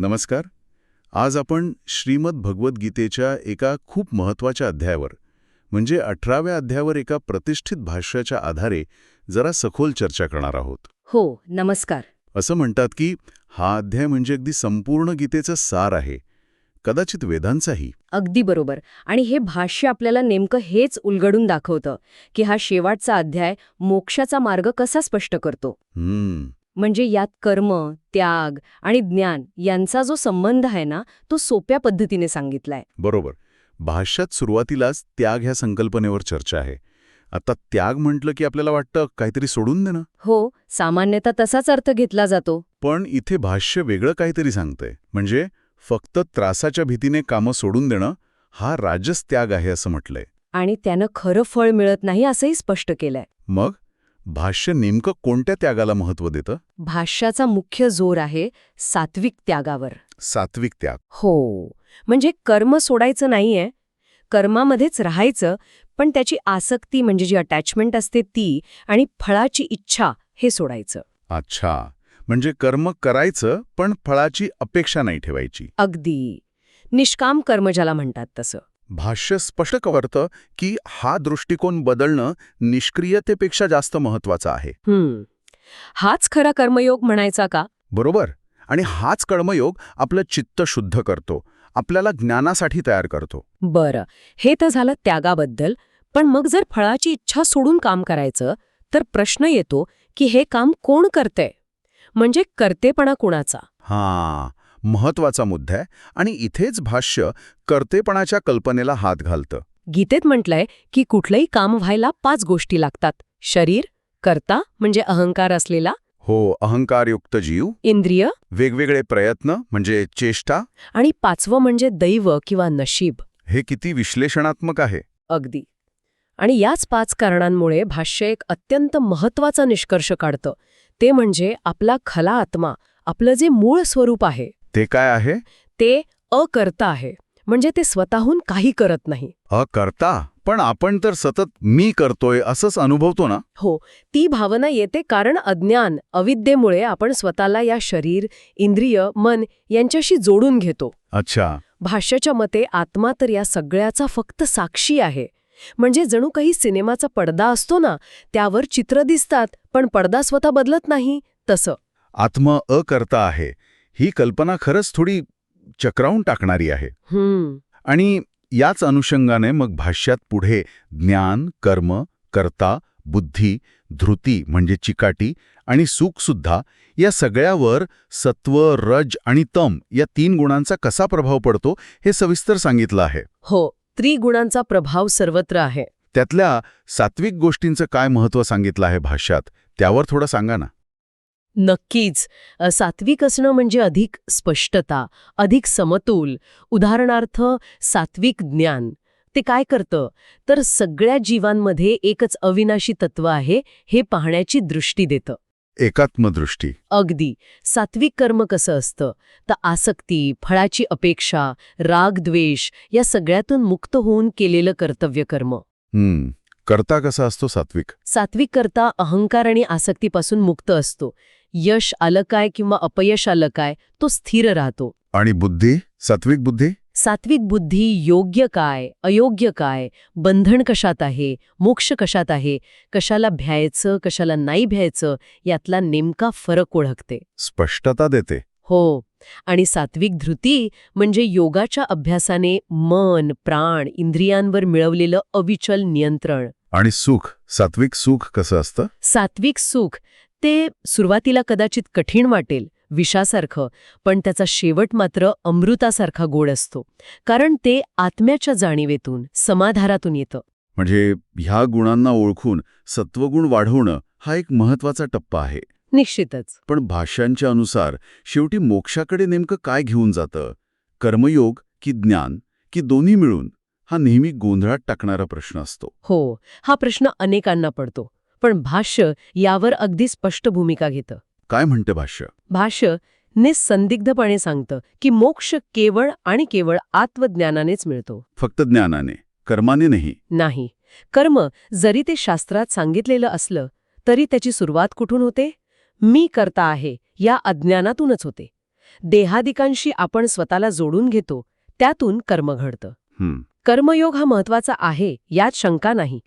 नमस्कार. आज आपण श्रीमद भगवद्गीतेच्या एका खूप महत्त्वाच्या अध्यायावर म्हणजे अठराव्या अध्यायावर एका प्रतिष्ठित भाष्याच्या आधारे जरा सखोल चर्चा करणार आहोत. हो नमस्कार. असं म्हणतात की हा अध्याय म्हणजे अगदी संपूर्ण गीतेचं सार आहे. कदाचित वेदांचाही. अगदी बरोबर. आणि हे भाष्य आपल्याला नेमकं हेच उलगडून दाखवतं की हा शेवटचा अध्याय मोक्षाचा मार्ग कसा स्पष्ट करतो? हम्म. म्हणजे यात कर्म त्याग आणि ज्ञान यांचा जो संबंध आहे ना तो सोप्या पद्धतीने सांगितलाय. बरोबर. भाष्यात सुरुवातीलाच त्याग ह्या संकल्पनेवर चर्चा आहे. आता त्याग म्हटलं की आपल्याला वाटतं काहीतरी सोडून देणं? हो सामान्यतः तसाच अर्थ घेतला जातो. पण इथे भाष्य वेगळं काहीतरी सांगतंय. म्हणजे फक्त त्रासाच्या भीतीने कामं सोडून देणं हा राजस त्याग आहे असं म्हटलंय. आणि त्यानं खरं फळ मिळत नाही असंही स्पष्ट केलंय. मग? भाष्य नेमकं कोणत्या त्यागाला महत्त्व देतं? भाष्याचा मुख्य जोर आहे सात्विक त्यागावर. सात्विक त्याग. हो. म्हणजे कर्म सोडायचं नाहीये. कर्मामध्येच राहायचं पण त्याची आसक्ती म्हणजे जी अटॅचमेंट असते ती आणि फळाची इच्छा हे सोडायचं. अच्छा. म्हणजे कर्म करायचं पण फळाची अपेक्षा नाही ठेवायची. अगदी. निष्काम कर्म ज्याला म्हणतात तसं. भाष्य स्पष्ट करतं की हा दृष्टिकोन बदलणं निष्क्रियतेपेक्षा जास्त महत्त्वाचा आहे. हम्म. हाच खरा कर्मयोग म्हणायचा का? बरोबर. आणि हाच कर्मयोग आपलं चित्त शुद्ध करतो आपल्याला ज्ञानासाठी तयार करतो. बरं. हे तर झालं त्यागाबद्दल पण मग जर फळाची इच्छा सोडून काम करायचं तर प्रश्न येतो की हे काम कोण करतंय? म्हणजे कर्तेपणा कुणाचा? हा. महत्त्वाचा मुद्दा आहे आणि इथेच भाष्य कर्तेपणाच्या कल्पनेला हात घालतं. गीतेत म्हटलंय की कुठलंही काम व्हायला पाच गोष्टी लागतात. शरीर कर्ता म्हणजे अहंकार असलेला. हो अहंकारयुक्त जीव. इंद्रिय. वेगवेगळे प्रयत्न म्हणजे चेष्टा. आणि पाचवं म्हणजे दैव किंवा नशीब. हे किती विश्लेषणात्मक आहे. अगदी. आणि याच पाच कारणांमुळे भाष्य एक अत्यंत महत्त्वाचा निष्कर्ष काढतं. ते म्हणजे आपला खला आत्मा आपलं जे मूळ स्वरूप आहे. ते काय आहे? ते अकर्ता आहे. म्हणजे ते स्वतःहून काही करत नाही. अकर्ता? पण आपण तर सतत मी करतोय असंच अनुभवतो ना? हो. ती भावना येते कारण अज्ञान अविद्येमुळे आपण स्वतःला या शरीर इंद्रिय मन यांच्याशी जोडून घेतो. अच्छा. भाष्याच्या मते आत्मा तर या सगळ्याचा फक्त साक्षी आहे. म्हणजे जणू काही सिनेमाचा पडदा असतो ना त्यावर चित्र दिसतात पण पडदा स्वतः बदलत नाही तसं. आत्मा अकर्ता आहे. ही कल्पना खरंच थोडी चक्रावून टाकणारी आहे. आणि याच अनुषंगाने मग भाष्यात पुढे ज्ञान कर्म कर्ता बुद्धी धृती म्हणजे चिकाटी आणि सुखसुद्धा या सगळ्यावर सत्व रज आणि तम या तीन गुणांचा कसा प्रभाव पडतो हे सविस्तर सांगितलं आहे. हो त्रिगुणांचा प्रभाव सर्वत्र आहे. त्यातल्या सात्विक गोष्टींचं काय महत्त्व सांगितलं आहे भाष्यात त्यावर थोडं सांगा ना. नक्कीच. सात्विक असणं म्हणजे अधिक स्पष्टता अधिक समतोल. उदाहरणार्थ सात्विक ज्ञान. ते काय करतं? तर सगळ्या जीवांमध्ये एकच अविनाशी तत्व आहे हे पाहण्याची दृष्टी देतं. एकात्मदृष्टी. अगदी. सात्विक कर्म कसं असतं? तर आसक्ती फळाची अपेक्षा राग द्वेष या सगळ्यातून मुक्त होऊन केलेलं कर्तव्य कर्म. करता कसा असतो सात्विक? सात्विक करता अहंकार आणि आसक्तीपासून मुक्त असतो. यश आलं काय किंवा अपयश आलं काय तो स्थिर राहतो. आणि बुद्धी? सात्विक बुद्धी? सात्विक बुद्धी योग्य काय अयोग्य काय बंधन कशात आहे मोक्ष कशात आहे कशाला भ्यायचं कशाला नाही भ्यायचं यातला नेमका फरक ओळखते. स्पष्टता देते. हो. आणि सात्विक धृती म्हणजे योगाच्या अभ्यासाने मन प्राण इंद्रियांवर मिळवलेलं अविचल नियंत्रण. आणि सुख? सात्विक सुख कसं असतं? सात्विक सुख ते सुरुवातीला कदाचित कठीण वाटेल विषासारखं पण त्याचा शेवट मात्र अमृतासारखा गोड असतो. कारण ते आत्म्याच्या जाणीवेतून समाधारातून येतं. म्हणजे ह्या गुणांना ओळखून सत्वगुण वाढवणं हा एक महत्त्वाचा टप्पा आहे. निश्चितच. पण भाष्यांच्या अनुसार शेवटी मोक्षाकडे नेमकं काय घेऊन जातं? कर्मयोग की ज्ञान की दोन्ही मिळून? हा नेहमी गोंधळात टाकणारा प्रश्न असतो. हो हा प्रश्न अनेकांना पडतो. पण भाष्य यावर अगदी स्पष्ट भूमिका घेतं. काय म्हणते भाष्य? भाष्य निसंदिग्धपणे सांगतं की मोक्ष केवळ आणि केवळ आत्मज्ञानानेच मिळतो. फक्त ज्ञानाने कर्माने नाही. नाही. कर्म जरी ते शास्त्रात सांगितलेलं असलं तरी त्याची सुरुवात कुठून होते? मी करता आहे या अज्ञानातूनच होते. देहादिकांशी आपण स्वतःला जोडून घेतो त्यातून कर्म घडतं. कर्मयोग हा महत्त्वाचा आहे यात शंका नाही.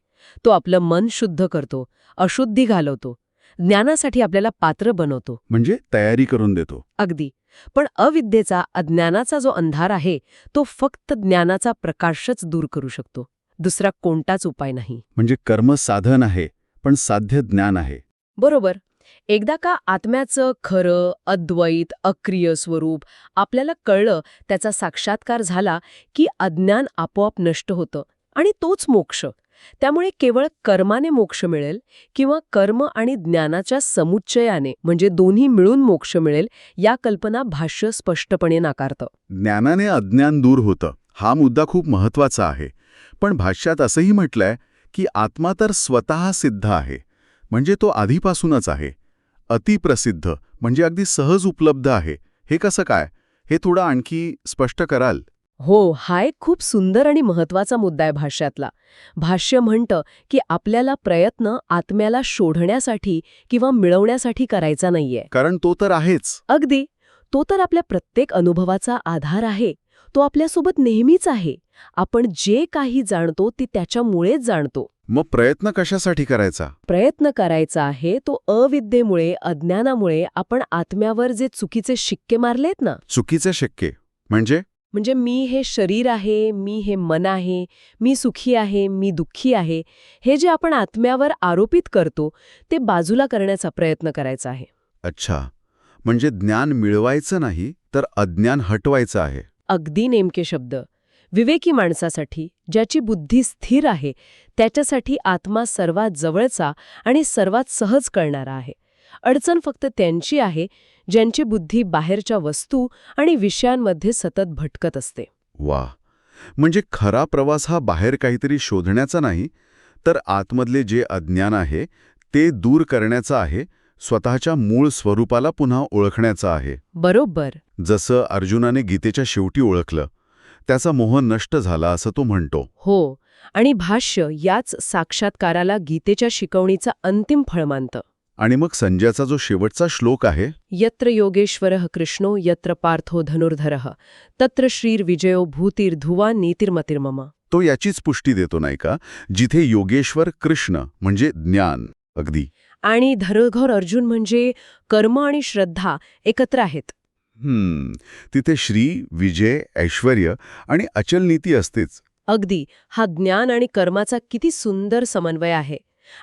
तो आपलं मन शुद्ध करतो अशुद्धी घालवतो ज्ञानासाठी आपल्याला पात्र बनवतो. म्हणजे तयारी करून देतो. अगदी. पण अविद्येचा अज्ञानाचा जो अंधार आहे तो फक्त ज्ञानाचा प्रकाशच दूर करू शकतो. दुसरा कोणताच उपाय नाही. म्हणजे कर्म साधन आहे पण साध्य ज्ञान आहे. बरोबर. एकदा का आत्म्याचं खरं अद्वैत अक्रिय स्वरूप आपल्याला कळलं त्याचा साक्षात्कार झाला की अज्ञान आपोआप नष्ट होतं आणि तोच मोक्ष. त्यामुळे केवळ कर्माने मोक्ष मिळेल किंवा कर्म आणि ज्ञानाच्या समुच्चयाने म्हणजे दोन्ही मिळून मोक्ष मिळेल या कल्पना भाष्य स्पष्टपणे नाकारतं. ज्ञानाने अज्ञान दूर होतं हा मुद्दा खूप महत्त्वाचा आहे. पण भाष्यात असंही म्हटलंय की आत्मा तर स्वतः सिद्ध आहे म्हणजे तो आधीपासूनच आहे. अतिप्रसिद्ध म्हणजे अगदी सहज उपलब्ध आहे. हे कसं काय? हे थोडं आणखी स्पष्ट कराल? हो हा एक खूप सुंदर आणि महत्त्वाचा मुद्दा आहे भाष्यातला. भाष्य म्हणतं की आपल्याला प्रयत्न आत्म्याला शोधण्यासाठी किंवा मिळवण्यासाठी करायचा नाहीये. कारण तो तर आहेच. अगदी. तो तर आपल्या प्रत्येक अनुभवाचा आधार आहे. तो आपल्यासोबत नेहमीच आहे. आपण जे काही जाणतो ते त्याच्यामुळेच जाणतो. मग प्रयत्न कशासाठी करायचा? प्रयत्न करायचा आहे तो अविद्येमुळे अज्ञानामुळे आपण आत्म्यावर जे चुकीचे शिक्के मारलेत ना? चुकीचे शक्य म्हणजे? म्हणजे मी हे शरीर आहे मी हे मन आहे मी सुखी आहे मी दुःखी आहे हे जे आपण आत्म्यावर आरोपित करतो ते बाजूला करण्याचा प्रयत्न करायचा आहे. अच्छा. म्हणजे ज्ञान मिळवायचं नाही तर अज्ञान हटवायचं आहे. अगदी नेमके शब्द. विवेकी माणसासाठी ज्याची बुद्धी स्थिर आहे त्याच्यासाठी आत्मा सर्वात जवळचा आणि सर्वात सहज कळणारा आहे. अडचण फक्त त्यांची आहे ज्यांची बुद्धी बाहेरच्या वस्तू आणि विषयांमध्ये सतत भटकत असते. वा. म्हणजे खरा प्रवास हा बाहेर काहीतरी शोधण्याचा नाही तर आतमधले जे अज्ञान आहे ते दूर करण्याचा आहे स्वतःच्या मूळ स्वरूपाला पुन्हा ओळखण्याचा आहे. बरोबर. जसं अर्जुनाने गीतेच्या शेवटी ओळखलं त्याचा मोह नष्ट झाला असं तो म्हणतो. हो आणि भाष्य याच साक्षात्काराला गीतेच्या शिकवणीचं अंतिम फळ मानतं. आणि मग संजयाचा जो शेवटचा श्लोक आहे यत्र योगेश्वर कृष्णो यत्र पार्थो धनुर्धर तत्र श्रीर्विजयो भूतिर्धुवा नीतिर्मतिर्मम। तो याचीच पुष्टी देतो नाही का? जिथे योगेश्वर कृष्ण म्हणजे ज्ञान अगदी. आणि धनुर्घोर अर्जुन म्हणजे कर्म आणि श्रद्धा एकत्र आहेत. हम्म तिथे श्री विजय ऐश्वर्य आणि अचल नीती असतेच. अगदी हा ज्ञान आणि कर्माचा किती सुंदर समन्वय आहे.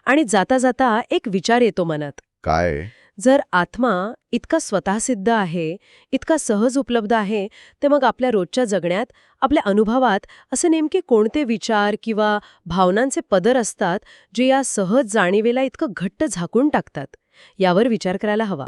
आणि जाता जाता एक विचार येतो मनात. काय? जर आत्मा इतका स्वतःसिद्ध आहे इतका सहज उपलब्ध आहे ते मग आपल्या रोजच्या जगण्यात आपल्या अनुभवात असे नेमके कोणते विचार किंवा भावनांचे पदर असतात जे या सहज जाणीवेला इतकं घट्ट झाकून टाकतात? यावर विचार करायला हवा.